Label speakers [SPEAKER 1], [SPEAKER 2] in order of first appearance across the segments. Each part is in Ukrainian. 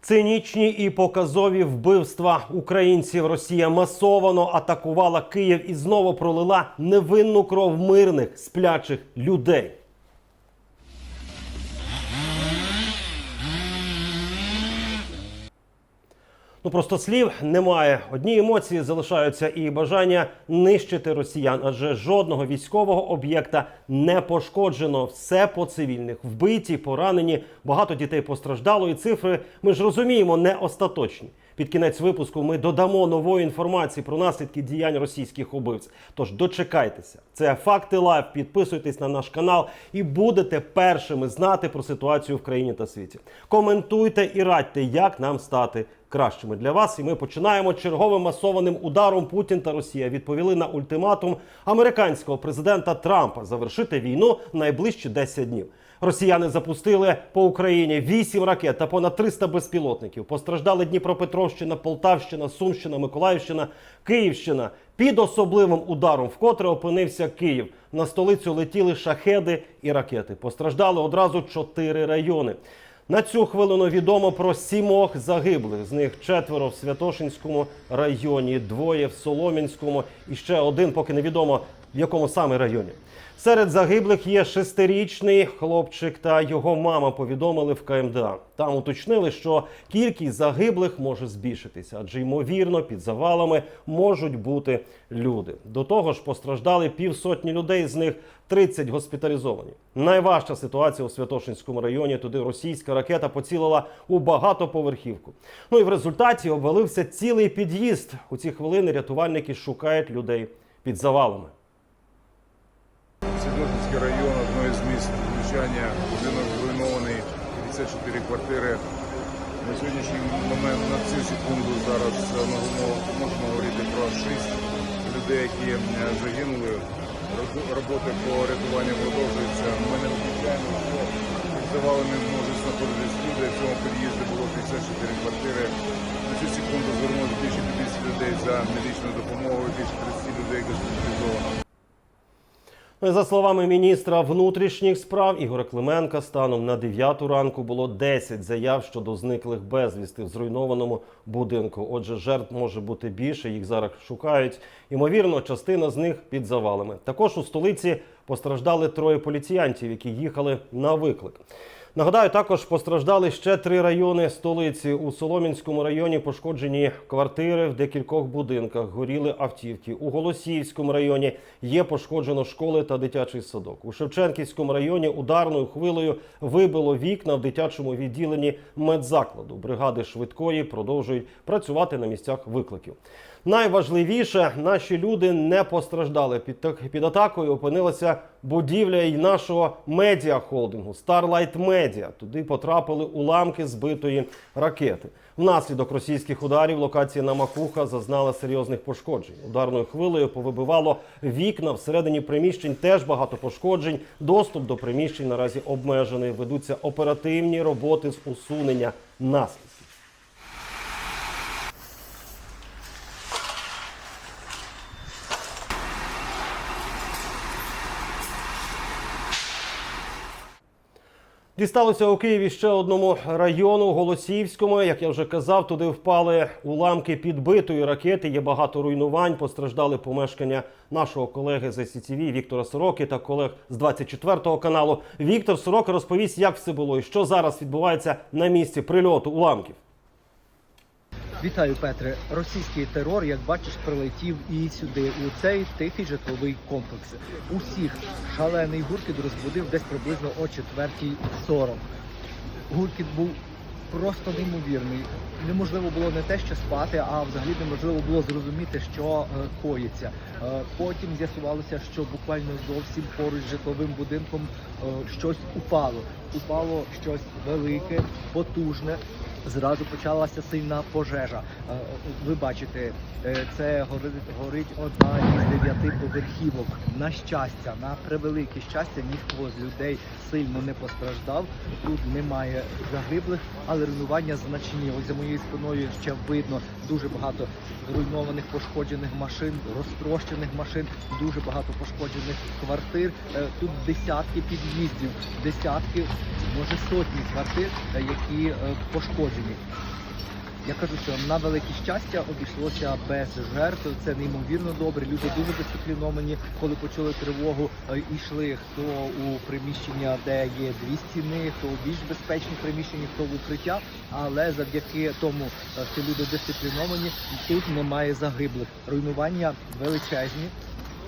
[SPEAKER 1] Цинічні і показові вбивства українців Росія масовано атакувала Київ і знову пролила невинну кров мирних сплячих людей. Ну просто слів немає. Одні емоції залишаються і бажання нищити росіян, адже жодного військового об'єкта не пошкоджено. Все по цивільних вбиті, поранені. Багато дітей постраждало. І цифри ми ж розуміємо не остаточні. Під кінець випуску ми додамо нової інформації про наслідки діянь російських убивць. Тож дочекайтеся. Це факти лайв. Підписуйтесь на наш канал і будете першими знати про ситуацію в країні та світі. Коментуйте і радьте, як нам стати кращими для вас. І ми починаємо черговим масованим ударом. Путін та Росія відповіли на ультиматум американського президента Трампа завершити війну найближчі 10 днів. Росіяни запустили по Україні 8 ракет та понад 300 безпілотників. Постраждали Дніпропетровщина, Полтавщина, Сумщина, Миколаївщина, Київщина. Під особливим ударом вкотре опинився Київ. На столицю летіли шахеди і ракети. Постраждали одразу чотири райони. На цю хвилину відомо про сімох загиблих. З них четверо в Святошинському районі, двоє в Соломінському і ще один, поки невідомо в якому саме районі. Серед загиблих є шестирічний хлопчик та його мама. Повідомили в КМДА. Там уточнили, що кількість загиблих може збільшитися, адже ймовірно під завалами можуть бути люди. До того ж, постраждали півсотні людей, з них 30 госпіталізовані. Найважча ситуація у Святошинському районі. Туди російська ракета поцілила у багатоповерхівку. Ну і в результаті обвалився цілий під'їзд. У ці хвилини рятувальники шукають людей під завалами.
[SPEAKER 2] Світлотинський район, одне із міст влучання, будинок зруйнований, 54 квартири. На сьогоднішній момент, на цю секунду, зараз можемо говорити про 6 людей, які е, загинули. Роботи по рятуванню продовжуються. Ми не виключаємо, що під завалами можуть знаходитись люди. В цьому під'їзді було 54 квартири. На цю секунду звернулося більше 50 людей за медичною допомогою, більше 30 людей
[SPEAKER 1] і За словами міністра внутрішніх справ Ігоря Клименка, станом на 9 ранку було 10 заяв щодо зниклих безвісти в зруйнованому будинку. Отже, жертв може бути більше, їх зараз шукають. Ймовірно, частина з них під завалами. Також у столиці постраждали троє поліціянтів, які їхали на виклик. Нагадаю, також постраждали ще три райони столиці. У Соломінському районі пошкоджені квартири в декількох будинках, горіли автівки. У Голосіївському районі є пошкоджено школи та дитячий садок. У Шевченківському районі ударною хвилею вибило вікна в дитячому відділенні медзакладу. Бригади швидкої продовжують працювати на місцях викликів. Найважливіше, наші люди не постраждали. Під, під атакою опинилася будівля і нашого медіахолдингу Starlight Media. Туди потрапили уламки збитої ракети. Внаслідок російських ударів локація на Макуха зазнала серйозних пошкоджень. Ударною хвилею повибивало вікна всередині приміщень. Теж багато пошкоджень. Доступ до приміщень наразі обмежений. Ведуться оперативні роботи з усунення наслідків. Дісталося у Києві ще одному району Голосіївському. Як я вже казав, туди впали уламки підбитої ракети. Є багато руйнувань. Постраждали помешкання нашого колеги з СІТВ Віктора Сороки та колег з 24 каналу. Віктор Сорока розповість, як все було і що зараз відбувається на місці прильоту уламків.
[SPEAKER 3] Вітаю, Петре. Російський терор, як бачиш, прилетів і сюди, у цей тихий житловий комплекс. Усіх шалений гуркіт розбудив десь приблизно о 4.40. Гуркіт був просто неймовірний. Неможливо було не те, що спати, а взагалі неможливо було зрозуміти, що е, коїться. Е, потім з'ясувалося, що буквально зовсім поруч з житловим будинком е, щось упало. Упало щось велике, потужне. Зразу почалася сильна пожежа. Е, Ви бачите, е, це горить, одна із дев'яти поверхівок. На щастя, на превелике щастя, ніхто з людей сильно не постраждав. Тут немає загиблих, але руйнування значні. Ось за моєю спиною ще видно дуже багато руйнованих пошкоджених машин, розтрощених машин, дуже багато пошкоджених квартир. Е, Тут десятки під'їздів, десятки, може сотні квартир, які пошкоджені. Пошкоджені. Я кажу, що на велике щастя обійшлося без жертв. Це неймовірно добре. Люди дуже дисципліновані. Коли почули тривогу, е, йшли хто у приміщення, де є дві стіни, хто у більш безпечні приміщення, хто в укриття. Але завдяки тому, е, що люди дисципліновані, тут немає загиблих. Руйнування величезні.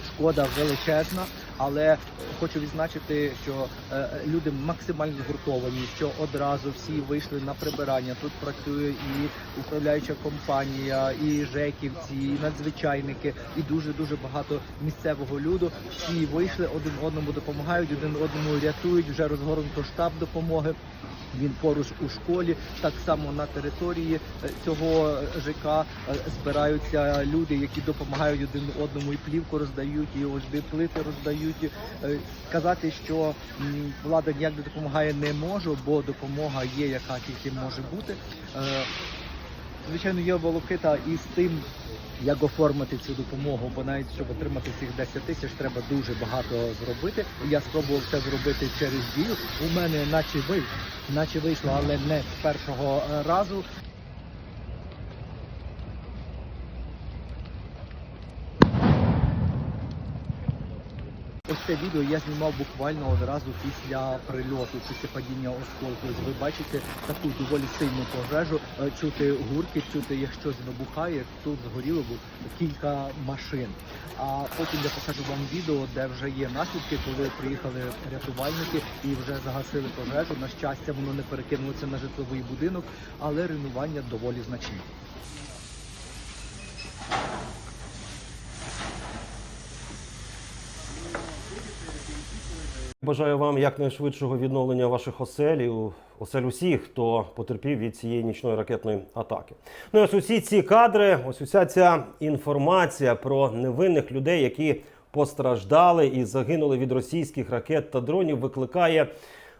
[SPEAKER 3] Шкода величезна, але хочу відзначити, що е, люди максимально згуртовані, що одразу всі вийшли на прибирання. Тут працює і управляюча компанія, і жеківці, і надзвичайники, і дуже дуже багато місцевого люду. Всі вийшли один одному допомагають, один одному рятують. Вже розгорнуто штаб допомоги. Він поруч у школі, так само на території е, цього ЖК е, збираються люди, які допомагають один одному і плівку роздають, і ось плити роздають. Е, Сказати, що влада ніяк не допомагає, не можу, бо допомога є, яка тільки може бути. Звичайно, є волокита із тим, як оформити цю допомогу, бо навіть щоб отримати цих 10 тисяч, треба дуже багато зробити. Я спробував це зробити через дію. У мене наче вийшло, наче вийшло, але не з першого разу. Це відео я знімав буквально одразу після прильоту, після падіння осколку. Ви бачите таку доволі сильну пожежу. Е, Чути гурки, чути, як щось вибухає. Тут згоріло кілька машин. А потім я покажу вам відео, де вже є наслідки, коли приїхали рятувальники і вже загасили пожежу. На щастя, воно не перекинулося на житловий будинок, але руйнування доволі значні.
[SPEAKER 1] Бажаю вам якнайшвидшого відновлення ваших у- осель усіх, хто потерпів від цієї нічної ракетної атаки. Ну і ось усі ці кадри, ось уся ця інформація про невинних людей, які постраждали і загинули від російських ракет та дронів, викликає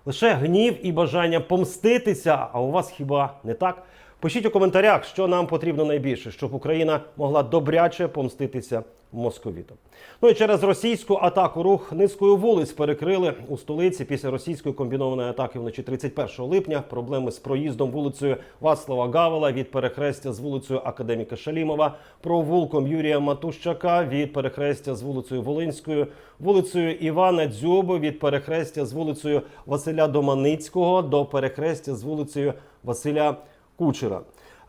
[SPEAKER 1] лише гнів і бажання помститися. А у вас хіба не так? Пишіть у коментарях, що нам потрібно найбільше, щоб Україна могла добряче помститися московітам. Ну і через російську атаку рух низкою вулиць перекрили у столиці після російської комбінованої атаки вночі 31 липня. Проблеми з проїздом вулицею Вацлава Гавела від перехрестя з вулицею Академіка Шалімова, провулком Юрія Матущака від перехрестя з вулицею Волинською, вулицею Івана Дзюби від перехрестя з вулицею Василя Доманицького до перехрестя з вулицею Василя Кучера.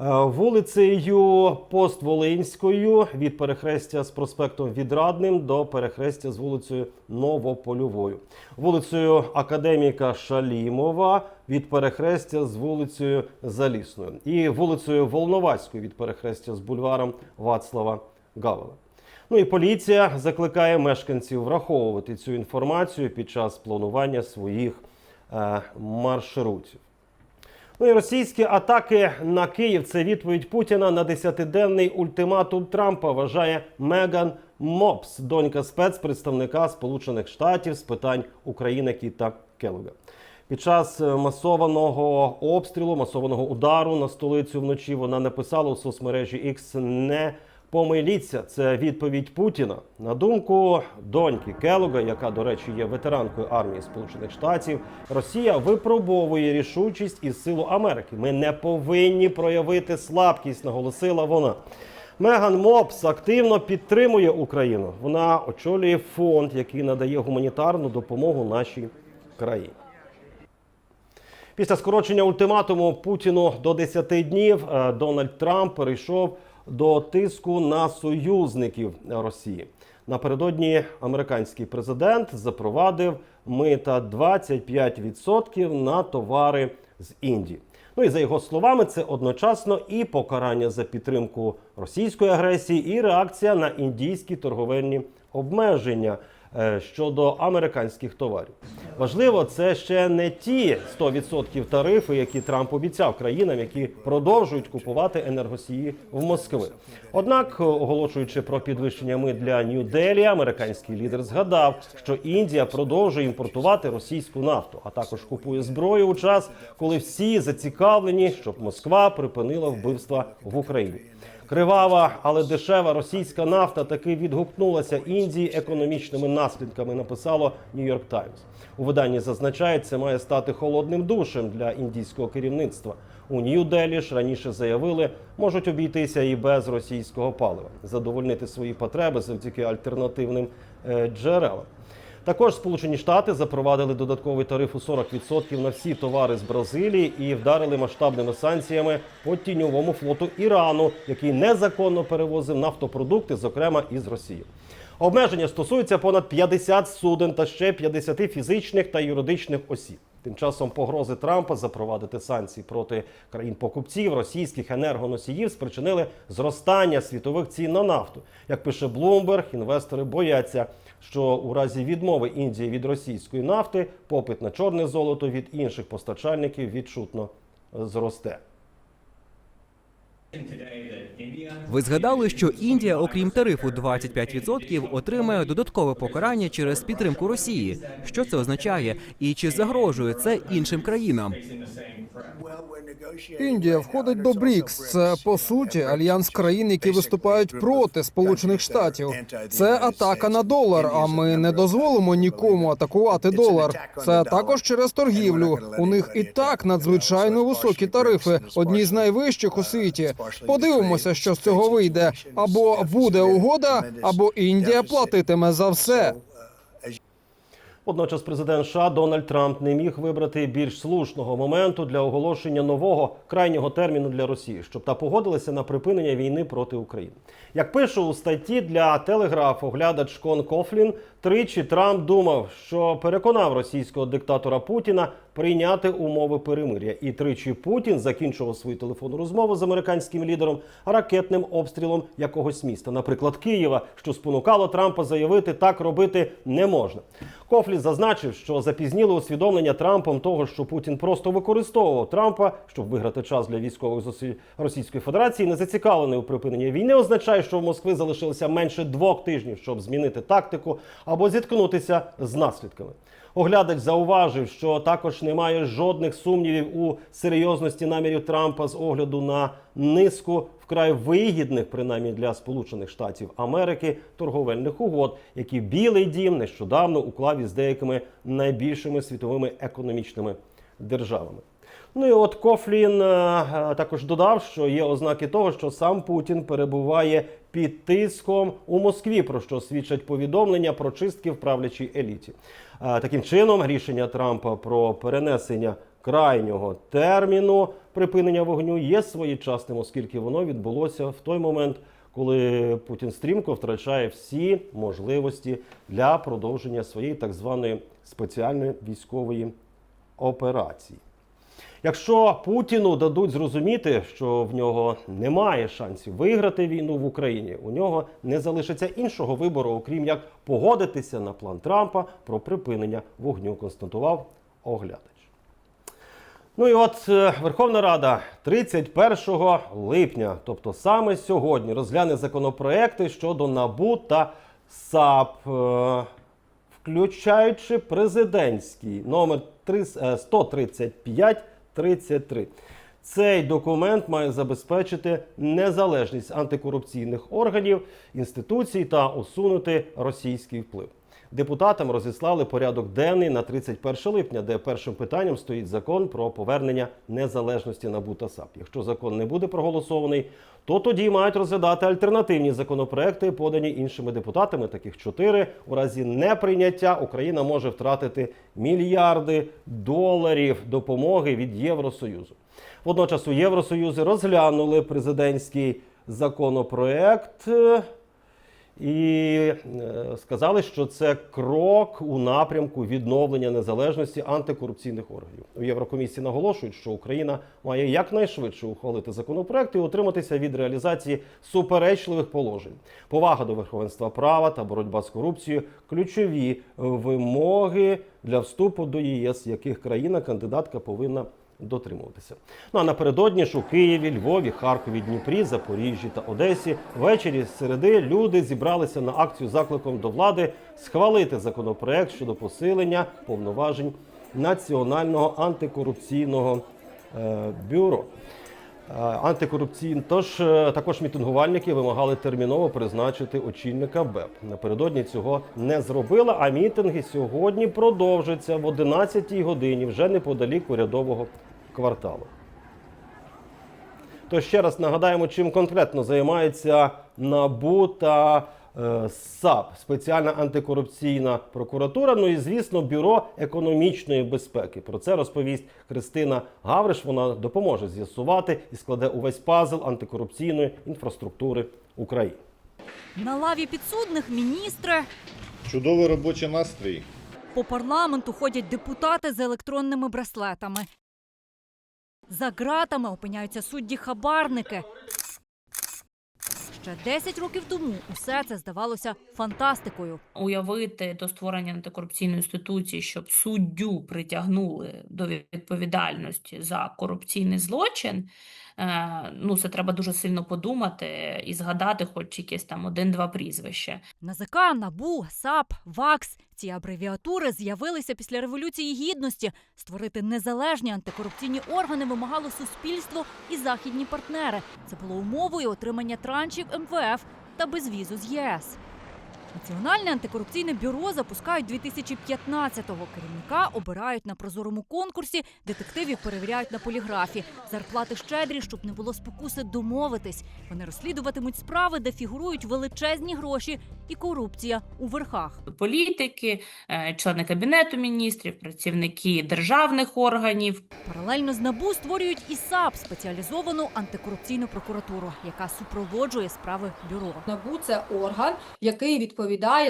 [SPEAKER 1] Е, Вулицею Постволинською від перехрестя з проспектом Відрадним до перехрестя з вулицею Новопольовою, вулицею Академіка Шалімова від перехрестя з вулицею Залісною і вулицею Волноваською від перехрестя з бульваром Вацлава Гавела. Ну і поліція закликає мешканців враховувати цю інформацію під час планування своїх е, маршрутів. Ну і російські атаки на Київ це відповідь Путіна на десятиденний ультиматум Трампа. Вважає Меган Мопс, донька спецпредставника Сполучених Штатів з питань України Кіта Келлога. Під час е, масованого обстрілу, масованого удару на столицю вночі вона написала у соцмережі X не Помиліться, це відповідь Путіна. На думку доньки Келога, яка, до речі, є ветеранкою армії Сполучених Штатів, Росія випробовує рішучість і силу Америки. Ми не повинні проявити слабкість, наголосила вона. Меган Мопс активно підтримує Україну. Вона очолює фонд, який надає гуманітарну допомогу нашій країні. Після скорочення ультиматуму Путіну до 10 днів е, Дональд Трамп перейшов до тиску на союзників Росії. Напередодні американський президент запровадив мита 25% на товари з Індії. Ну і за його словами, це одночасно і покарання за підтримку російської агресії, і реакція на індійські торговельні обмеження щодо американських товарів. Важливо, це ще не ті 100% тарифи, які Трамп обіцяв країнам, які продовжують купувати енергосії в Москви. Однак, оголошуючи про підвищення мит для Нью-Делі, американський лідер згадав, що Індія продовжує імпортувати російську нафту, а також купує зброю у час, коли всі зацікавлені, щоб Москва припинила вбивства в Україні. Кривава, але дешева російська нафта таки відгукнулася Індії економічними наслідками. Написало Нью-Йорк Таймс. У виданні зазначають, це має стати холодним душем для індійського керівництва. У Нью-Делі ж раніше заявили, можуть обійтися і без російського палива, задовольнити свої потреби завдяки альтернативним е, джерелам. Також Сполучені Штати запровадили додатковий тариф у 40% на всі товари з Бразилії і вдарили масштабними санкціями по тіньовому флоту Ірану, який незаконно перевозив нафтопродукти, зокрема із Росії. Обмеження стосуються понад 50 суден та ще 50 фізичних та юридичних осіб. Тим часом погрози Трампа запровадити санкції проти країн-покупців російських енергоносіїв спричинили зростання світових цін на нафту. Як пише Bloomberg, інвестори бояться, що у разі відмови Індії від російської нафти попит на чорне золото від інших постачальників відчутно зросте.
[SPEAKER 4] Ви згадали, що Індія, окрім тарифу 25%, отримає додаткове покарання через підтримку Росії. Що це означає, і чи загрожує це іншим країнам?
[SPEAKER 5] Індія входить до БРІКС. Це по суті альянс країн, які виступають проти Сполучених Штатів. Це атака на долар. А ми не дозволимо нікому атакувати долар. Це також через торгівлю. У них і так надзвичайно високі тарифи, одні з найвищих у світі. Подивимося, що з цього вийде. Або буде угода, або Індія платитиме за все.
[SPEAKER 1] Водночас президент США Дональд Трамп не міг вибрати більш слушного моменту для оголошення нового крайнього терміну для Росії, щоб та погодилася на припинення війни проти України. Як пише у статті для телеграф оглядач Кон Кофлін, тричі Трамп думав, що переконав російського диктатора Путіна прийняти умови перемир'я. І тричі Путін закінчував свою телефонну розмову з американським лідером ракетним обстрілом якогось міста, наприклад, Києва, що спонукало Трампа заявити, так робити не можна. Кофлі зазначив, що запізніле усвідомлення Трампом того, що Путін просто використовував Трампа, щоб виграти час для військових зусиль Російської Федерації, не зацікавлений у припиненні війни, означає, що в Москви залишилося менше двох тижнів, щоб змінити тактику або зіткнутися з наслідками. Оглядач зауважив, що також немає жодних сумнівів у серйозності намірів Трампа з огляду на низку вкрай вигідних, принаймні для Сполучених Штатів Америки, торговельних угод, які Білий Дім нещодавно уклав із деякими найбільшими світовими економічними державами. Ну і от Кофлін е, е, також додав, що є ознаки того, що сам Путін перебуває під тиском у Москві, про що свідчать повідомлення про чистки в правлячій еліті. Таким чином, рішення Трампа про перенесення крайнього терміну припинення вогню є своєчасним, оскільки воно відбулося в той момент, коли Путін стрімко втрачає всі можливості для продовження своєї так званої спеціальної військової операції. Якщо Путіну дадуть зрозуміти, що в нього немає шансів виграти війну в Україні, у нього не залишиться іншого вибору, окрім як погодитися на план Трампа про припинення вогню, констатував оглядач. Ну і от е, Верховна Рада 31 липня, тобто саме сьогодні, розгляне законопроекти щодо НАБУ та САП, е, включаючи президентський номер 135-33. Цей документ має забезпечити незалежність антикорупційних органів, інституцій та усунути російський вплив. Депутатам розіслали порядок денний на 31 липня, де першим питанням стоїть закон про повернення незалежності НАБУ та САП. Якщо закон не буде проголосований, то тоді мають розглядати альтернативні законопроекти, подані іншими депутатами. Таких чотири. У разі неприйняття Україна може втратити мільярди доларів допомоги від Євросоюзу. Водночас у Євросоюзі розглянули президентський законопроект. І е, сказали, що це крок у напрямку відновлення незалежності антикорупційних органів. У Єврокомісії наголошують, що Україна має якнайшвидше ухвалити законопроект і утриматися від реалізації суперечливих положень. Повага до верховенства права та боротьба з корупцією ключові вимоги для вступу до ЄС, яких країна-кандидатка повинна дотримуватися. Ну а напередодні ж у Києві, Львові, Харкові, Дніпрі, Запоріжжі та Одесі ввечері з середи люди зібралися на акцію закликом до влади схвалити законопроект щодо посилення повноважень Національного антикорупційного е, бюро. Е, Антикорупційні тож е, також мітингувальники вимагали терміново призначити очільника БЕП. Напередодні цього не зробила. А мітинги сьогодні продовжаться в 11-й годині, вже неподалік урядового кварталу. То ще раз нагадаємо, чим конкретно займається НАБУ та е, САП, спеціальна антикорупційна прокуратура. Ну і звісно, бюро економічної безпеки. Про це розповість Христина Гавриш. Вона допоможе з'ясувати і складе увесь пазл антикорупційної інфраструктури України.
[SPEAKER 6] На лаві підсудних міністри.
[SPEAKER 7] Чудовий робочий настрій.
[SPEAKER 6] По парламенту ходять депутати з електронними браслетами. За ґратами опиняються судді-хабарники. Ще 10 років тому усе це здавалося фантастикою.
[SPEAKER 8] уявити до створення антикорупційної інституції, щоб суддю притягнули до відповідальності за корупційний злочин. е, Ну, це треба дуже сильно подумати і згадати, хоч якесь там один-два прізвища.
[SPEAKER 6] НАЗК, НАБУ, САП, ВАКС – ці абревіатури з'явилися після Революції Гідності. Створити незалежні антикорупційні органи вимагало суспільство і західні партнери. Це було умовою отримання траншів МВФ та безвізу з ЄС. Національне антикорупційне бюро запускають 2015-го. Керівника обирають на прозорому конкурсі, детективів перевіряють на поліграфі. Зарплати щедрі, щоб не було спокуси домовитись. Вони розслідуватимуть справи, де фігурують величезні гроші і корупція у верхах.
[SPEAKER 8] Політики, е, члени кабінету міністрів, працівники державних органів,
[SPEAKER 6] Паралельно з НАБУ створюють і САП – спеціалізовану антикорупційну прокуратуру, яка супроводжує справи бюро.
[SPEAKER 9] НАБУ це орган, який відповідає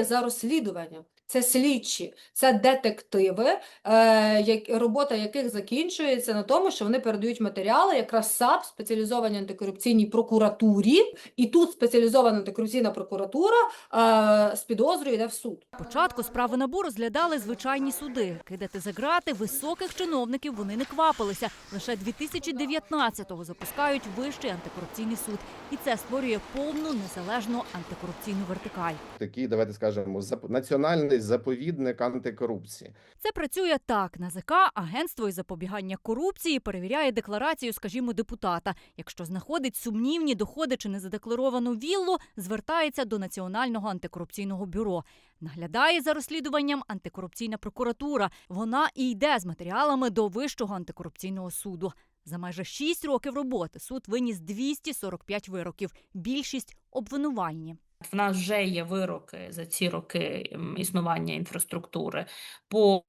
[SPEAKER 9] за розслідування. Це слідчі, це детективи, е, як, робота яких закінчується на тому, що вони передають матеріали якраз САП, спеціалізованій антикорупційній прокуратурі, і тут спеціалізована антикорупційна прокуратура е, з підозрою йде в суд.
[SPEAKER 6] Спочатку справи НАБУ розглядали звичайні суди. Кидати за грати високих чиновників вони не квапилися. Лише 2019-го запускають Вищий антикорупційний суд. І це створює повну незалежну антикорупційну вертикаль.
[SPEAKER 7] Такий, давайте скажемо, зап- національний заповідник антикорупції.
[SPEAKER 6] Це працює так. НАЗК, агентство із запобігання корупції, перевіряє декларацію, скажімо, депутата. Якщо знаходить сумнівні доходи чи незадекларовану віллу, звертається до Національного антикорупційного бюро. Наглядає за розслідуванням антикорупційна прокуратура. Вона і йде з матеріалами до Вищого антикорупційного суду. За майже 6 років роботи суд виніс 245 вироків. Більшість обвинувальні.
[SPEAKER 8] В нас вже є вироки за ці роки існування інфраструктури по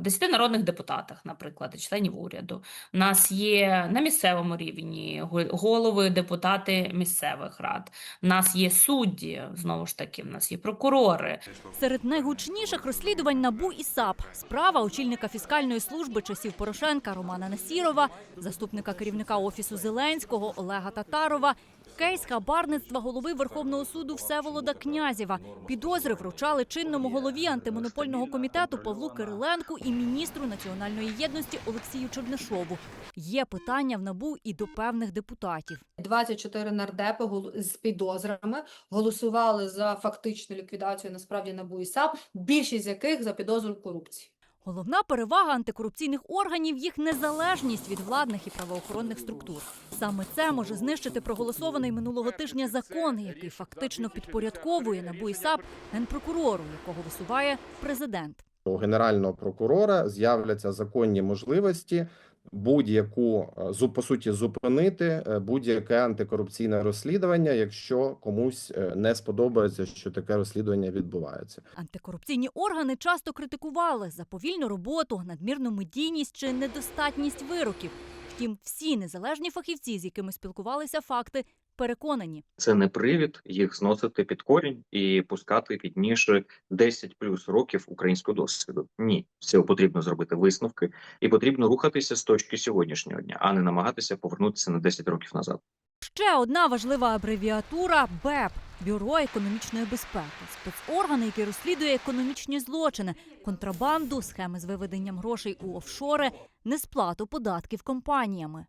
[SPEAKER 8] 10 народних депутатах, наприклад, членів уряду. У нас є на місцевому рівні голови, депутати місцевих рад. У нас є судді, знову ж таки, в нас є прокурори.
[SPEAKER 6] Серед найгучніших розслідувань НАБУ і САП справа очільника фіскальної служби часів Порошенка Романа Насірова, заступника керівника офісу Зеленського Олега Татарова, кейс хабарництва голови Верховного суду Всеволода Князєва. Підозри вручали чинному голові антимонопольного комітету Павлу Кириленку і міністру національної єдності Олексію Чернишову. Є питання в НАБУ і до певних депутатів.
[SPEAKER 9] 24 нардепи з підозрами голосували за фактичну ліквідацію насправді НАБУ і САП, більшість з яких за підозру корупції.
[SPEAKER 6] Головна перевага антикорупційних органів їх незалежність від владних і правоохоронних структур. Саме це може знищити проголосований минулого тижня закон, який фактично підпорядковує НАБУ і САП генпрокурору, якого висуває президент.
[SPEAKER 7] У генерального прокурора з'являться законні можливості будь-яку е, по суті зупинити е, будь-яке антикорупційне розслідування, якщо комусь е, не сподобається, що таке розслідування відбувається.
[SPEAKER 6] Антикорупційні органи часто критикували за повільну роботу, надмірну медійність чи недостатність вироків. Втім, всі незалежні фахівці, з якими спілкувалися факти, переконані.
[SPEAKER 10] Це не привід їх зносити під корінь і пускати під ніж 10 плюс років українського досвіду. Ні, з цього потрібно зробити висновки, і потрібно рухатися з точки сьогоднішнього дня, а не намагатися повернутися на 10 років назад.
[SPEAKER 6] Ще одна важлива абревіатура БЕП Бюро економічної безпеки, спецорган, який розслідує економічні злочини, контрабанду, схеми з виведенням грошей у офшори, несплату податків компаніями.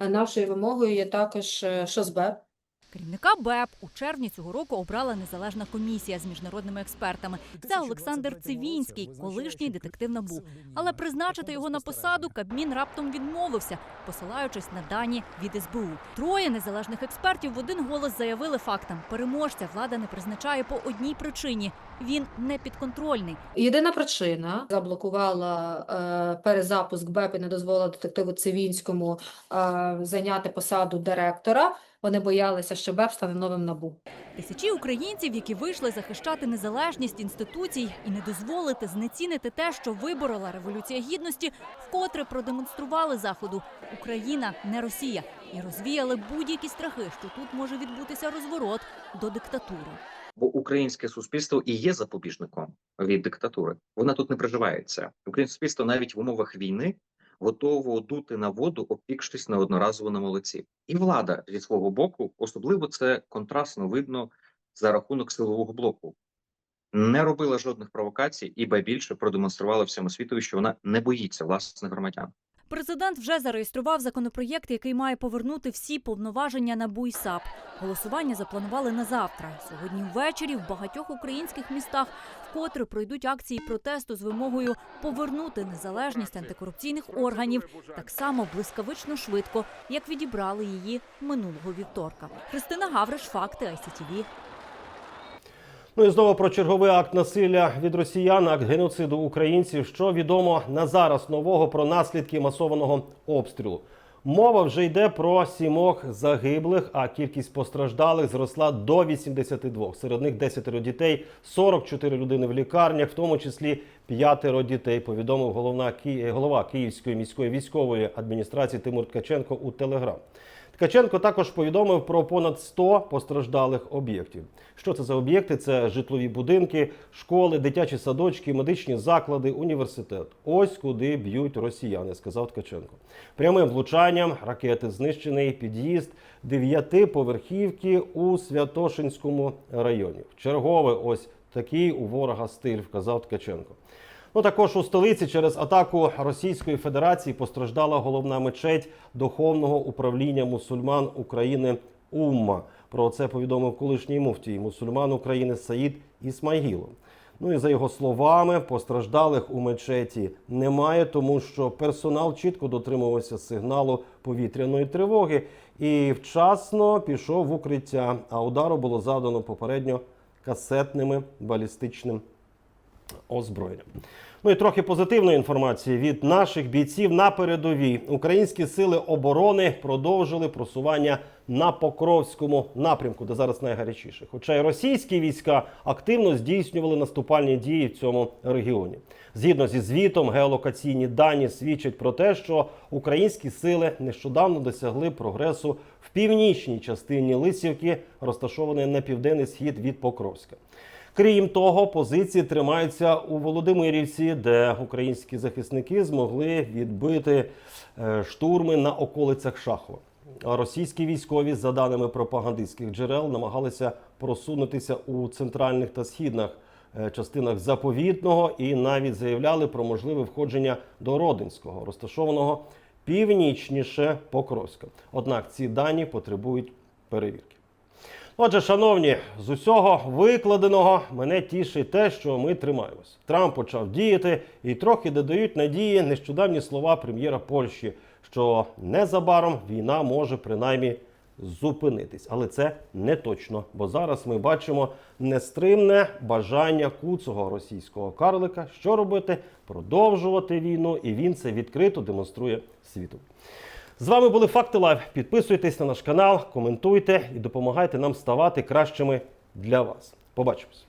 [SPEAKER 9] Е, Нашою вимогою є також е, ШОСБЕП,
[SPEAKER 6] Керівника БЕП у червні цього року обрала незалежна комісія з міжнародними експертами. Це Олександр Цивінський, колишній детектив НАБУ. Але призначити його на посаду Кабмін раптом відмовився, посилаючись на дані від СБУ. Троє незалежних експертів в один голос заявили фактам: переможця влада не призначає по одній причині: він не підконтрольний.
[SPEAKER 9] Єдина причина заблокувала е, перезапуск БЕП і не дозволила детективу Цивінському е, зайняти посаду директора. Вони боялися, що БЕП стане новим НАБУ.
[SPEAKER 6] Тисячі українців, які вийшли захищати незалежність інституцій і не дозволити знецінити те, що виборола революція гідності, вкотре продемонстрували заходу Україна не Росія і розвіяли будь-які страхи, що тут може відбутися розворот до диктатури.
[SPEAKER 10] Бо українське суспільство і є запобіжником від диктатури. Вона тут не приживається. Українське суспільство навіть в умовах війни готово дути на воду, опікшись на одноразово на молоці. І влада зі свого боку, особливо це контрастно видно за рахунок силового блоку. Не робила жодних провокацій і ба більше продемонструвала всьому світові, що вона не боїться власних громадян.
[SPEAKER 6] Президент вже зареєстрував законопроєкт, який має повернути всі повноваження на САП. Голосування запланували на завтра. Сьогодні ввечері в багатьох українських містах вкотре пройдуть акції протесту з вимогою повернути незалежність антикорупційних органів так само блискавично швидко, як відібрали її минулого вівторка. Христина Гавриш, факти ICTV.
[SPEAKER 1] Ну і знову про черговий акт насилля від росіян, акт геноциду українців. Що відомо на зараз нового про наслідки масованого обстрілу. Мова вже йде про сімох загиблих, а кількість постраждалих зросла до 82. Серед них 10 дітей, 44 людини в лікарнях, в тому числі п'ятеро дітей. Повідомив головна голова Київської міської військової адміністрації Тимур Ткаченко у Телеграм. Ткаченко також повідомив про понад 100 постраждалих об'єктів. Що це за об'єкти? Це житлові будинки, школи, дитячі садочки, медичні заклади, університет. Ось куди б'ють росіяни, сказав Ткаченко. Прямим влучанням ракети знищений під'їзд дев'ятиповерхівки у Святошинському районі. Чергове ось такий у ворога стиль, вказав Ткаченко. Ну також у столиці через атаку Російської Федерації постраждала головна мечеть духовного управління мусульман України Умма. Про це повідомив колишній муфтій мусульман України Саїд Ісмаїлов. Ну і за його словами, постраждалих у мечеті немає, тому що персонал чітко дотримувався сигналу повітряної тривоги і вчасно пішов в укриття. А удару було завдано попередньо касетними балістичним озброєнням. Ну і трохи позитивної інформації від наших бійців на передовій. Українські сили оборони продовжили просування на Покровському напрямку, де зараз найгарячіше. Хоча й російські війська активно здійснювали наступальні дії в цьому регіоні. Згідно зі звітом, геолокаційні дані свідчать про те, що українські сили нещодавно досягли прогресу в північній частині Лисівки, розташованої на південний схід від Покровська. Крім того, позиції тримаються у Володимирівці, де українські захисники змогли відбити е, штурми на околицях Шахова. Російські військові, за даними пропагандистських джерел, намагалися просунутися у центральних та східних е, частинах заповітного і навіть заявляли про можливе входження до Родинського, розташованого північніше Покровська. Однак ці дані потребують перевірки. Отже, шановні, з усього викладеного мене тішить те, що ми тримаємось. Трамп почав діяти і трохи додають надії нещодавні слова прем'єра Польщі, що незабаром війна може принаймні зупинитись. Але це не точно, бо зараз ми бачимо нестримне бажання куцого російського карлика, що робити, продовжувати війну, і він це відкрито демонструє світу. З вами були Факти Лайв. Підписуйтесь на наш канал, коментуйте і допомагайте нам ставати кращими для вас. Побачимось.